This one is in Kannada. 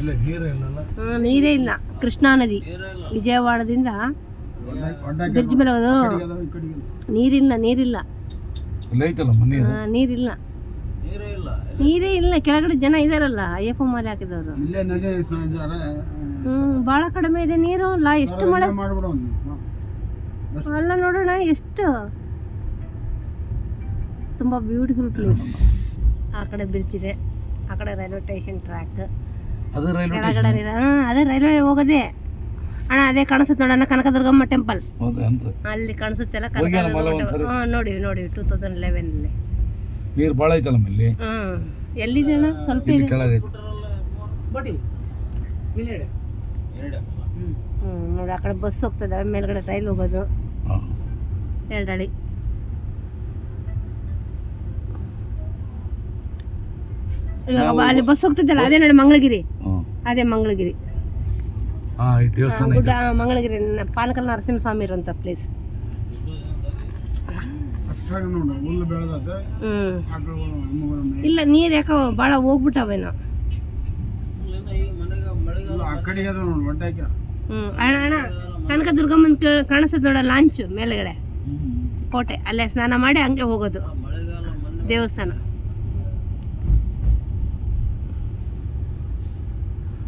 ಇಲ್ಲ ನೀರೇ ಇಲ್ಲ ಕೃಷ್ಣಾ ನದಿ. ವಿಜಯವಾಡದಿಂದ ಬ್ರಿಡ್ಜ್ ಮೇಲೆ ಹೋಗೋದು ನೀರಿಲ್ಲ ನೀರಿಲ್ಲ. ನೀರು ಹಾ, ನೀರಿಲ್ಲ. ನೀರೇ ಇಲ್ಲ. ಕೆಳಗಡೆ ಜನ ಇದಾರಲ್ಲ ಅಯ್ಯಪ್ಪ ಮಾಲೆ ಹಾಕಿದವರು. ಇಲ್ಲೇ ನದಿ ಹ್ಮ್ ಬಹಳ ಕಡಿಮೆ ಇದೆ ನೀರು. ಅಲ್ಲ ಎಷ್ಟು ಮಳೆ ಮಾಡ್ಬಿಡೋ ಅಲ್ಲ ನೋಡೋಣ ಎಷ್ಟು? ತುಂಬ ಬ್ಯೂಟಿಫುಲ್ ಪ್ಲೇಸ್ ಆ ಕಡೆ ಬ್ರಿಡ್ಜ್ ಇದೆ. ಆ ಕಡೆ ರೈಲ್ವೆ ಸ್ಟೇಷನ್ ಟ್ರ್ಯಾಕ್ ಅದು ರೈಲ್ವೆ ಹಾಂ ಅದೇ ರೈಲ್ವೆ ಹೋಗೋದೇ. ಅಣ್ಣ ಅದೇ ಕಾಣಿಸುತ್ತೆ ನೋಡಣ್ಣ ಕನಕದುರ್ಗಮ್ಮ ಟೆಂಪಲ್. ಹೌದೇನ್ರಿ? ಅಲ್ಲಿ ಕಾಣಿಸುತ್ತೆಲ್ಲ ಕನಕದುರ್ಗಮ್ಮ ಹಾಂ ನೋಡಿ ನೋಡಿ ಟೂ ತೌಸಂಡ್ ಲೆವೆನಲ್ಲಿ ನೀರು ಭಾಳ ಐತಲ್ಲ ಇಲ್ಲಿ ಹಾಂ ಎಲ್ಲಿದೆ ಅಣ್ಣ? ಸ್ವಲ್ಪ ಇಲ್ಲಿ ಕೆಳಗೈತಿ ಹ್ಞೂ ನೋಡಿ ಆ ಕಡೆ ಬಸ್ ಹೋಗ್ತದೆ ಮೇಲ್ಗಡೆ ರೈಲ್ ಹೋಗೋದು. ಹಾಂ. ಇವಾಗ ಅಲ್ಲಿ ಬಸ್ ಹೋಗ್ತದಲ್ಲ ಅದೇ ನೋಡಿ ಮಂಗಳಗಿರಿ. ಅದೇ ಮಂಗಳಗಿರಿ. ಈ ದೇವಸ್ಥಾನ ಗುಡ್ಡ ಮಂಗಳಗಿರಿ ಪಾಲಕಲ್ ಪಾನಕಲ್ ನರಸಿಂಹಸ್ವಾಮಿ ಇರುವಂತ ಪ್ಲೇಸ್ ಅಷ್ಟಾಗ ನೋಡು ಹುಲ್ಲು ಬೆಳೆದತ್ತೆ ಹ್ಞೂ ಆಕಳುಗಳು ಎಮ್ಮುಗಳು ಮೇಯ್ ಇಲ್ಲ ನೀರ್ ಯಾಕೋ ಭಾಳ ಹೋಗ್ಬಿಟ್ಟವೇನೋ ಇಲ್ಲ, ಆ ಕಡೆಗೆ ಅದು ನೋಡು ಒಡ್ಡ ಹಾಕ್ಯಾರ ಹ್ಞೂ ಅಣ್ಣ ಅಣ್ಣ ಕನಕದುರ್ಗಮ್ಮನ ಕಾಣಿಸ್ತದೆ ನೋಡ ಲಾಂಚ್ ಮೇಲ್ಗಡೆ. ಕೋಟೆ ಅಲ್ಲೇ ಸ್ನಾನ ಮಾಡಿ ಹಂಗೆ ಹೋಗೋದು. ದೇವಸ್ಥಾನ.